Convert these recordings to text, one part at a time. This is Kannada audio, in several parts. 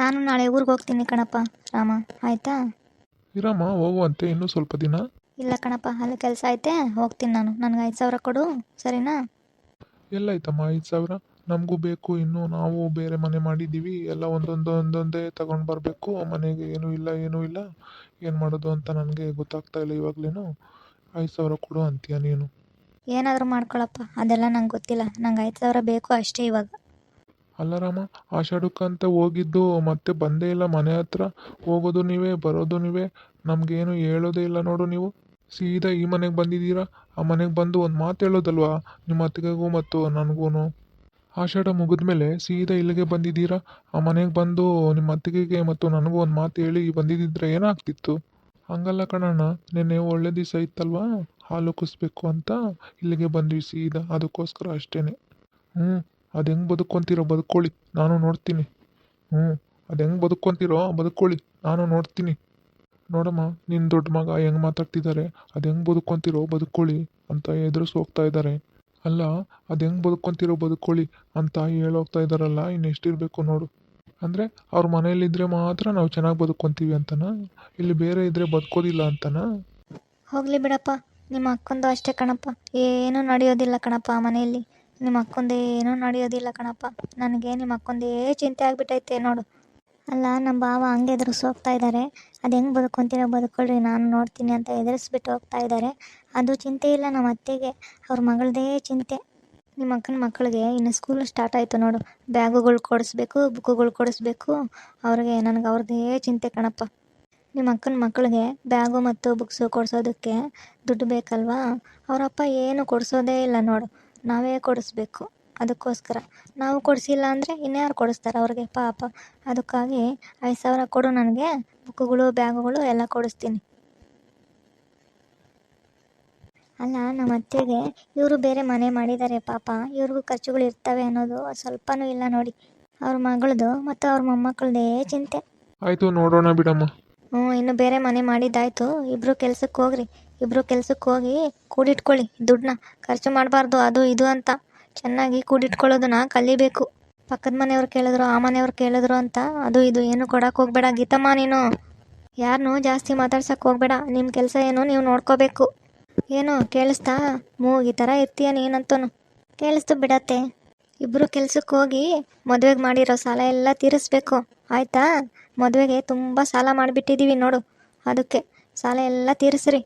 ನಾನು ನಾಳೆ ಊರಿಗೆ ಹೋಗ್ತೀನಿ ಕಣಪ್ಪ ರಾಮ. ಆಯಿತಾ? ಇರಮ್ಮ ಹೋಗುವಂತೆ ಇನ್ನೂ ಸ್ವಲ್ಪ ದಿನ? ಇಲ್ಲ ಕಣಪ್ಪ ಅಲ್ಲಿ ಕೆಲಸ ಐತೆ ಹೋಗ್ತೀನಿ ನಾನು. ನನಗೆ ಐದು ಸಾವಿರ ಕೊಡು ಸರಿನಾ? ಎಲ್ಲೈತಮ್ಮ ಐದು ಸಾವಿರ? ನಮಗೂ ಬೇಕು ಇನ್ನು ನಾವು ಬೇರೆ ಮನೆ ಮಾಡಿದ್ದೀವಿ ಎಲ್ಲ ಒಂದೊಂದು ಒಂದೊಂದೇ ತಗೊಂಡು ಬರಬೇಕು ಮನೆಗೆ ಏನೂ ಇಲ್ಲ ಏನೂ ಇಲ್ಲ. ಏನು ಮಾಡೋದು ಅಂತ ನನಗೆ ಗೊತ್ತಾಗ್ತಾ ಇಲ್ಲ ಇವಾಗಲೇನು. ಐದು ಸಾವಿರ ಕೊಡು ಅಂತೀಯ ನೀನು. ಏನಾದರೂ ಮಾಡ್ಕೊಳಪ್ಪ ಅದೆಲ್ಲ ನಂಗೆ ಗೊತ್ತಿಲ್ಲ. ನಂಗೆ ಐದು ಸಾವಿರ ಬೇಕು ಅಷ್ಟೇ ಇವಾಗ. ಅಲ್ಲ ರಾಮ ಆಷಾಢಕ್ಕಂತ ಹೋಗಿದ್ದು ಮತ್ತೆ ಬಂದೇ ಇಲ್ಲ ಮನೆ ಹತ್ರ. ಹೋಗೋದು ನೀವೇ, ಬರೋದು ನೀವೇ. ನಮಗೇನು ಹೇಳೋದೇ ಇಲ್ಲ ನೋಡು ನೀವು. ಸೀದಾ ಈ ಮನೆಗೆ ಬಂದಿದ್ದೀರಾ? ಆ ಮನೆಗೆ ಬಂದು ಒಂದು ಮಾತು ಹೇಳೋದಲ್ವಾ? ನಿಮ್ಮ ಅತ್ತಿಗೆಗೂ ಮತ್ತು ನನಗೂ ಆಷಾಢ ಮುಗಿದ್ಮೇಲೆ ಸೀದಾ ಇಲ್ಲಿಗೆ ಬಂದಿದ್ದೀರಾ? ಆ ಮನೆಗೆ ಬಂದು ನಿಮ್ಮ ಅತ್ತಿಗೆಗೆ ಮತ್ತು ನನಗೂ ಒಂದು ಮಾತು ಹೇಳಿ ಬಂದಿದ್ದಿದ್ರೆ ಏನಾಗ್ತಿತ್ತು? ಹಂಗಲ್ಲ ಕಣಣ್ಣ, ನಿನ್ನೆ ಒಳ್ಳೆ ದಿವಸ ಇತ್ತಲ್ವಾ? ಹಾಲು ಕುಸ್ಬೇಕು ಅಂತ ಇಲ್ಲಿಗೆ ಬಂದ್ವಿ ಸೀದಾ, ಅದಕ್ಕೋಸ್ಕರ ಅಷ್ಟೇನೆ. ಹ್ಞೂ ಅದು ಹೆಂಗೆ ಬದುಕೊಂತೀರೋ ಬದುಕೊಳ್ಳಿ. ನಾನು ನೋಡ್ತೀನಿ. ಹ್ಞೂ, ಅದು ಹೆಂಗೆ ಬದುಕೊಂತೀರೋ ಬದುಕೊಳ್ಳಿ. ನಾನು ನೋಡ್ತೀನಿ. ನೋಡಮ್ಮ ನಿನ್ನ ದೊಡ್ಡ ಮಗ ಹೆಂಗೆ ಮಾತಾಡ್ತಿದ್ದಾರೆ ಅದು ಹೆಂಗೆ ಬದುಕೊಂತೀರೋ ಬದುಕೊಳ್ಳಿ ಅಂತ ಎದುರಿಸಿ ಹೋಗ್ತಾ ಇದ್ದಾರೆ ಅಲ್ಲ, ಅದು ಹೆಂಗೆ ಬದುಕೊಂತೀರೋ ಬದುಕೊಳ್ಳಿ ಅಂತ ಹೇಳೋಗ್ತಾ ಇದ್ದಾರಲ್ಲ ಇನ್ನು ಎಷ್ಟಿರಬೇಕು ನೋಡು. ಅಂದರೆ ಅವ್ರ ಮನೇಲಿದ್ದರೆ ಮಾತ್ರ ನಾವು ಚೆನ್ನಾಗಿ ಬದುಕೊಂತೀವಿ ಅಂತನ? ಇಲ್ಲಿ ಬೇರೆ ಇದ್ದರೆ ಬದುಕೋದಿಲ್ಲ ಅಂತನ? ಹೋಗಲಿ ಬಿಡಪ್ಪ, ನಿಮ್ಮ ಅಕ್ಕಂದು ಅಷ್ಟೇ ಕಣಪ್ಪ. ಏನೂ ನಡೆಯೋದಿಲ್ಲ ಕಣಪ್ಪ ಮನೆಯಲ್ಲಿ. ನಿಮ್ಮ ಅಕ್ಕಂದು ಏನೂ ನಡೆಯೋದಿಲ್ಲ ಕಣಪ್ಪ. ನನಗೆ ನಿಮ್ಮ ಅಕ್ಕಂದೇ ಚಿಂತೆ ಆಗಿಬಿಟ್ಟೈತೆ ನೋಡು. ಅಲ್ಲ ನಮ್ಮ ಭಾವ ಹಂಗೆ ಎದುರಿಸಿ ಹೋಗ್ತಾ ಇದ್ದಾರೆ ಅದು ಹೆಂಗೆ ಬದುಕೊಂತೀರ ಬದುಕೊಳ್ರಿ ನಾನು ನೋಡ್ತೀನಿ ಅಂತ ಎದುರಿಸ್ಬಿಟ್ಟು ಹೋಗ್ತಾ ಇದ್ದಾರೆ ಅದು ಚಿಂತೆ ಇಲ್ಲ ನಮ್ಮ ಅತ್ತೆಗೆ. ಅವ್ರ ಮಗಳದೇ ಚಿಂತೆ. ನಿಮ್ಮ ಅಕ್ಕನ ಮಕ್ಕಳಿಗೆ ಇನ್ನು ಸ್ಕೂಲ್ ಸ್ಟಾರ್ಟ್ ಆಯಿತು ನೋಡು. ಬ್ಯಾಗುಗಳು ಕೊಡಿಸ್ಬೇಕು, ಬುಕ್ಕುಗಳು ಕೊಡಿಸ್ಬೇಕು. ಅವ್ರಿಗೆ ನನಗೆ ಅವ್ರದ್ದೇ ಚಿಂತೆ ಕಣಪ್ಪ. ನಿಮ್ಮ ಅಕ್ಕನ ಮಕ್ಕಳಿಗೆ ಬ್ಯಾಗು ಮತ್ತು ಬುಕ್ಸು ಕೊಡಿಸೋದಕ್ಕೆ ದುಡ್ಡು ಬೇಕಲ್ವಾ? ಅವರಪ್ಪ ಏನು ಕೊಡಿಸೋದೇ ಇಲ್ಲ ನೋಡು. ನಾವೇ ಕೊಡಿಸ್ಬೇಕು. ಅದಕ್ಕೋಸ್ಕರ. ನಾವು ಕೊಡಿಸಿಲ್ಲ ಅಂದರೆ ಇನ್ಯಾರು ಕೊಡಿಸ್ತಾರೆ ಅವ್ರಿಗೆ? ಪಾಪ. ಅದಕ್ಕಾಗಿ ಐದು ಸಾವಿರ ಕೊಡು ನನಗೆ. ಬುಕ್ಕುಗಳು, ಬ್ಯಾಗುಗಳು ಎಲ್ಲ ಕೊಡಿಸ್ತೀನಿ. ಅಲ್ಲ ನಮ್ಮ ಅತ್ತೆಗೆ ಇವರು ಬೇರೆ ಮನೆ ಮಾಡಿದ್ದಾರೆ ಪಾಪ. ಇವ್ರಿಗೂ ಖರ್ಚುಗಳು ಇರ್ತವೆ ಅನ್ನೋದು ಸ್ವಲ್ಪನೂ ಇಲ್ಲ ನೋಡಿ. ಅವ್ರ ಮಗಳದು ಮತ್ತು ಅವ್ರ ಮೊಮ್ಮಕ್ಕಳದೇ ಚಿಂತೆ. ಆಯಿತು, ನೋಡೋಣ ಬಿಡಮ್ಮ. ಇನ್ನು ಬೇರೆ ಮನೆ ಮಾಡಿದ್ದಾಯ್ತು. ಇಬ್ಬರು ಕೆಲ್ಸಕ್ಕೆ ಹೋಗ್ರಿ. ಇಬ್ಬರು ಕೆಲ್ಸಕ್ಕೆ ಹೋಗಿ ಕೂಡಿಟ್ಕೊಳ್ಳಿ ದುಡ್ಡನ್ನ. ಖರ್ಚು ಮಾಡಬಾರ್ದು, ಅದು ಇದು ಅಂತ. ಚೆನ್ನಾಗಿ ಕೂಡಿಟ್ಕೊಳ್ಳೋದನ್ನ ಕಲಿಬೇಕು. ಪಕ್ಕದ ಮನೆಯವ್ರು ಕೇಳಿದ್ರು, ಆ ಮನೆಯವ್ರು ಕೇಳಿದ್ರು ಅಂತ. ಅದು ಇದು ಏನು ಕೊಡಕ್ಕೆ ಹೋಗ್ಬೇಡ. ಗೀತಮ್ಮ ನೀನು. ಯಾರನ್ನೂ ಜಾಸ್ತಿ ಮಾತಾಡ್ಸಕ್ಕೆ ಹೋಗ್ಬೇಡ. ನಿಮ್ಮ ಕೆಲಸ ಏನು ನೀವು ನೋಡ್ಕೋಬೇಕು. ಏನು, ಕೇಳಿಸ್ತಾ? ಮೂಗಿ ಥರ ಇರ್ತೀಯ ನೀನಂತನು. ಕೇಳಿಸ್ತು ಬಿಡತ್ತೆ. ಇಬ್ಬರು ಕೆಲ್ಸಕ್ಕೆ ಹೋಗಿ ಮದುವೆಗೆ ಮಾಡಿರೋ ಸಾಲ ಎಲ್ಲ ತೀರಿಸ್ಬೇಕು. ಆಯಿತಾ? ಮದುವೆಗೆ ತುಂಬ ಸಾಲ ಮಾಡಿಬಿಟ್ಟಿದ್ದೀವಿ ನೋಡು. ಅದಕ್ಕೆ ಸಾಲ ಎಲ್ಲ ತೀರಿಸ್ರಿ.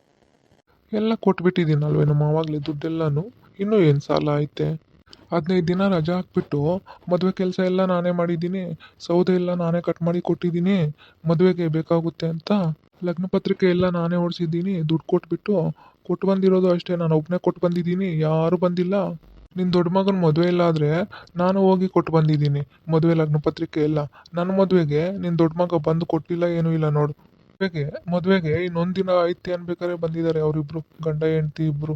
ಎಲ್ಲ ಕೊಟ್ಬಿಟ್ಟಿದ್ದೀನಲ್ವೇ ನಮ್ಮ ಆವಾಗಲೇ ದುಡ್ಡೆಲ್ಲನೂ? ಇನ್ನೂ ಏನು ಸಾಲ ಐತೆ? ಹದಿನೈದು ದಿನ ರಜಾ ಹಾಕ್ಬಿಟ್ಟು ಮದುವೆ ಕೆಲಸ ಎಲ್ಲ ನಾನೇ ಮಾಡಿದ್ದೀನಿ. ಸೌದೆ ಎಲ್ಲ ನಾನೇ ಕಟ್ ಮಾಡಿ ಕೊಟ್ಟಿದ್ದೀನಿ. ಮದುವೆಗೆ ಬೇಕಾಗುತ್ತೆ ಅಂತ ಲಗ್ನ ಪತ್ರಿಕೆ ಎಲ್ಲ ನಾನೇ ಓಡಿಸಿದ್ದೀನಿ. ದುಡ್ಡು ಕೊಟ್ಬಿಟ್ಟು ಕೊಟ್ಟು ಬಂದಿರೋದು ಅಷ್ಟೇ. ನಾನು ಒಬ್ಬನೇ ಕೊಟ್ಟು ಬಂದಿದ್ದೀನಿ. ಯಾರೂ ಬಂದಿಲ್ಲ. ನಿನ್ನ ದೊಡ್ಡ ಮಗನ ಮದುವೆ ಇಲ್ಲ ಆದರೆ ನಾನು ಹೋಗಿ ಕೊಟ್ಟು ಬಂದಿದ್ದೀನಿ. ಮದುವೆ ಲಗ್ನ ಪತ್ರಿಕೆ ಎಲ್ಲ ನನ್ನ ಮದುವೆಗೆ ನಿನ್ನ ದೊಡ್ಡ ಮಗ ಬಂದು ಕೊಟ್ಟಿಲ್ಲ ಏನೂ ಇಲ್ಲ ನೋಡು. ಮದುವೆಗೆ ಮದುವೆಗೆ ಇನ್ನೊಂದು ದಿನ ಐತೆ ಅನ್ಬೇಕಾದ್ರೆ ಬಂದಿದ್ದಾರೆ ಅವರಿಬ್ರು, ಗಂಡ, ಹೆಂಡತಿ ಇಬ್ರು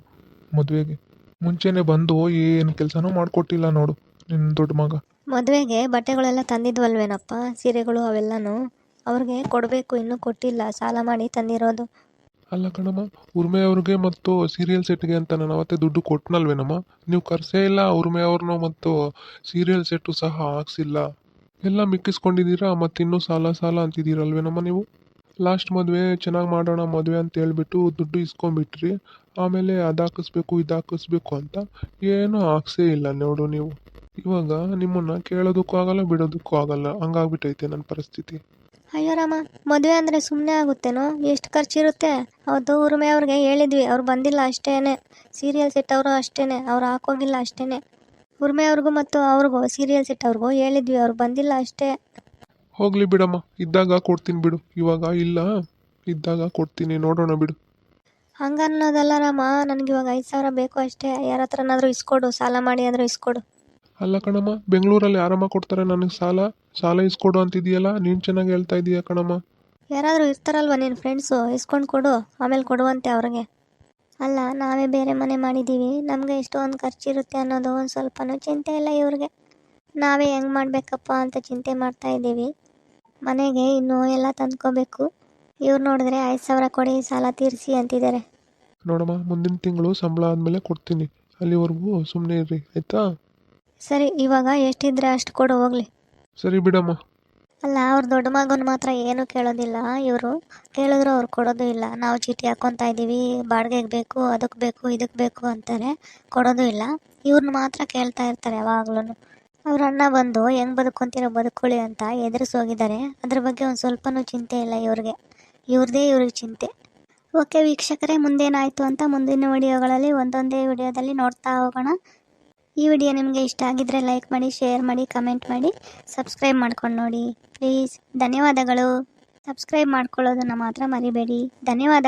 ಮದುವೆಗೆ. ಮುಂಚೆನೆ ಬಂದು ಏನು ಕೆಲಸನೂ ಮಾಡಿಕೊಟ್ಟಿಲ್ಲ ನೋಡು ನಿನ್ನ ದೊಡ್ಡ ಮಗ. ಮದುವೆಗೆ ಬಟ್ಟೆಗಳೆಲ್ಲ ತಂದಿದ್ವಲ್ವೇನಪ್ಪ? ಸೀರೆಗಳು ಅವೆಲ್ಲನೂ? ಅವ್ರಿಗೆ ಕೊಡಬೇಕು, ಇನ್ನೂ ಕೊಟ್ಟಿಲ್ಲ. ಸಾಲ ಮಾಡಿ ತಂದಿರೋದು. ಅಲ್ಲ ಕಣಮ್ಮ ಉರ್ಮೆ ಅವ್ರಿಗೆ ಮತ್ತು ಸೀರಿಯಲ್ ಸೆಟ್ಗೆ ಅಂತ ನಾನು ಅವತ್ತೇ ದುಡ್ಡು ಕೊಟ್ಟನಲ್ವೇನಮ್ಮ ನೀವು ಕರ್ಸೇ ಇಲ್ಲ ಉರ್ಮೆ ಅವ್ರನ್ನೂ ಮತ್ತು ಸೀರಿಯಲ್ ಸೆಟ್ಟು ಸಹ ಹಾಕ್ಸಿಲ್ಲ. ಎಲ್ಲ ಮಿಕ್ಕಿಸ್ಕೊಂಡಿದ್ದೀರಾ ಮತ್ತಿನ್ನೂ ಸಾಲ ಸಾಲ ಅಂತಿದ್ದೀರಲ್ವೇನಮ್ಮ ನೀವು? ಲಾಸ್ಟ್ ಮದುವೆ ಚೆನ್ನಾಗಿ ಮಾಡೋಣ ಮದುವೆ ಅಂತ ಹೇಳ್ಬಿಟ್ಟು ದುಡ್ಡು ಇಸ್ಕೊಂಬಿಟ್ರಿ ಆಮೇಲೆ ಅದು ಹಾಕಿಸ್ಬೇಕು ಇದು ಹಾಕಿಸ್ಬೇಕು ಅಂತ ಏನೂ ಹಾಕ್ಸೇ ಇಲ್ಲ ನೋಡು ನೀವು. ಇವಾಗ ನಿಮ್ಮನ್ನ ಕೇಳೋದಕ್ಕೂ ಆಗಲ್ಲ, ಬಿಡೋದಕ್ಕೂ ಆಗಲ್ಲ. ಹಂಗಾಗ್ಬಿಟ್ಟೈತೆ ನನ್ನ ಪರಿಸ್ಥಿತಿ. ಅಯ್ಯೋ ರಾಮ ಮದುವೆ ಅಂದರೆ ಸುಮ್ಮನೆ ಆಗುತ್ತೇನೋ? ಎಷ್ಟು ಖರ್ಚಿರುತ್ತೆ? ಅವತ್ತು ಉರುಮೆ ಅವ್ರಿಗೆ ಹೇಳಿದ್ವಿ ಅವ್ರು ಬಂದಿಲ್ಲ ಅಷ್ಟೇ ಸೀರಿಯಲ್ ಸೆಟ್ ಅವರು ಅಷ್ಟೇನೆ ಅವ್ರು ಹಾಕೋಗಿಲ್ಲ ಅಷ್ಟೇ ಉರ್ಮೆ ಅವ್ರಿಗೂ ಮತ್ತು ಅವ್ರಿಗೂ ಸೀರಿಯಲ್ ಸೆಟ್ ಅವ್ರಿಗೂ ಹೇಳಿದ್ವಿ ಅವ್ರು ಬಂದಿಲ್ಲ ಅಷ್ಟೇ. ಹೋಗ್ಲಿ ಬಿಡಮ್ಮ ಇದ್ದಾಗ ಕೊಡ್ತೀನಿ ಬಿಡು. ಇವಾಗ ಇಲ್ಲ ಇದ್ದಾಗ ಕೊಡ್ತೀನಿ ನೋಡೋಣ ಬಿಡು. ಹಂಗನ್ನೋದಲ್ಲ ರಾಮ ನನಗೆ ಇವಾಗ ಐದು ಸಾವಿರ ಬೇಕು ಅಷ್ಟೇ. ಯಾರ ಹತ್ರನಾದರೂ ಇಸ್ಕೊಡು ಸಾಲ ಮಾಡಿ ಆದರೂ ಇಸ್ಕೊಡು. ಅಲ್ಲ ಕಣಮ್ಮ ಬೆಂಗಳೂರಲ್ಲಿ ಆರಾಮ ಕೊಡ್ತಾರೆ ನನಗೆ ಸಾಲ ಸಾಲ ಇಸ್ಕೊಡು ಅಂತಿದೆಯಲ್ಲ ನೀನು ಚೆನ್ನಾಗಿ ಹೇಳ್ತಾ ಇದೀಯ ಕಣಮ್ಮ? ಯಾರಾದರೂ ಇರ್ತಾರಲ್ವ ನಿನ್ನ ಫ್ರೆಂಡ್ಸು ಇಸ್ಕೊಂಡು ಕೊಡು ಆಮೇಲೆ ಕೊಡುವಂತೆ ಅವ್ರಿಗೆ. ಅಲ್ಲ ನಾವೇ ಬೇರೆ ಮನೆ ಮಾಡಿದ್ದೀವಿ ನಮಗೆ ಎಷ್ಟೊಂದು ಖರ್ಚಿರುತ್ತೆ ಅನ್ನೋದು ಒಂದು ಸ್ವಲ್ಪನೂ ಚಿಂತೆ ಇಲ್ಲ ಇವ್ರಿಗೆ. ನಾವೇ ಹೆಂಗೆ ಮಾಡಬೇಕಪ್ಪ ಅಂತ ಚಿಂತೆ ಮಾಡ್ತಾ ಇದ್ದೀವಿ. ಮನೆಗೆ ಇನ್ನೂ ಎಲ್ಲ ತಂದ್ಕೋಬೇಕು. ಇವ್ರು ನೋಡಿದ್ರೆ ಐದು ಸಾವಿರ ಕೊಡಿ ಸಾಲ ತೀರಿಸಿ ಅಂತಿದ್ದಾರೆ. ನೋಡಮ್ಮ ಮುಂದಿನ ತಿಂಗಳು ಸಂಬಳ ಆದಮೇಲೆ ಕೊಡ್ತೀನಿ. ಅಲ್ಲಿವರೆಗೂ ಸುಮ್ಮನೆ ಇರ್ರಿ ಆಯಿತಾ? ಸರಿ ಇವಾಗ ಎಷ್ಟಿದ್ರೆ ಅಷ್ಟು ಕೊಡು ಹೋಗ್ಲಿ. ಸರಿ ಬಿಡಮ್ಮ. ಅಲ್ಲ ಅವ್ರ ದೊಡ್ಡ ಮಗನ ಮಾತ್ರ ಏನು ಕೇಳೋದಿಲ್ಲ ಇವರು. ಕೇಳಿದ್ರು ಅವ್ರು ಕೊಡೋದು ಇಲ್ಲ. ನಾವು ಚೀಟಿ ಹಾಕ್ಕೊತಾ ಇದ್ದೀವಿ ಬಾಡಿಗೆಗೆ ಬೇಕು ಅದಕ್ಕೆ ಬೇಕು ಇದಕ್ಕೆ ಬೇಕು ಅಂತಾರೆ ಕೊಡೋದು ಇಲ್ಲ. ಇವ್ರನ್ನ ಮಾತ್ರ ಕೇಳ್ತಾ ಇರ್ತಾರೆ ಯಾವಾಗ್ಲೂ ಅವ್ರ ಅಣ್ಣ ಬಂದು ಹೆಂಗೆ ಬದುಕೊಂತೀರೋ ಬದುಕೊಳ್ಳಿ ಅಂತ ಎದುರಿಸೋಗಿದ್ದಾರೆ ಅದ್ರ ಬಗ್ಗೆ ಒಂದು ಸ್ವಲ್ಪನೂ ಚಿಂತೆ ಇಲ್ಲ ಇವ್ರಿಗೆ. ಇವ್ರದೇ ಇವ್ರಿಗೆ ಚಿಂತೆ. ಓಕೆ ವೀಕ್ಷಕರೇ ಮುಂದೇನಾಯಿತು ಅಂತ ಮುಂದಿನ ವಿಡಿಯೋಗಳಲ್ಲಿ ಒಂದೊಂದೇ ವಿಡಿಯೋದಲ್ಲಿ ನೋಡ್ತಾ ಹೋಗೋಣ. ಈ ವಿಡಿಯೋ ನಿಮಗೆ ಇಷ್ಟ ಆಗಿದ್ರೆ ಲೈಕ್ ಮಾಡಿ, ಶೇರ್ ಮಾಡಿ, ಕಮೆಂಟ್ ಮಾಡಿ, ಸಬ್ಸ್ಕ್ರೈಬ್ ಮಾಡ್ಕೊಂಡು ನೋಡಿ. ಪ್ಲೀಸ್. ಧನ್ಯವಾದಗಳು. ಸಬ್ಸ್ಕ್ರೈಬ್ ಮಾಡ್ಕೊಳ್ಳೋದನ್ನು ಮಾತ್ರ ಮರಿಬೇಡಿ. ಧನ್ಯವಾದ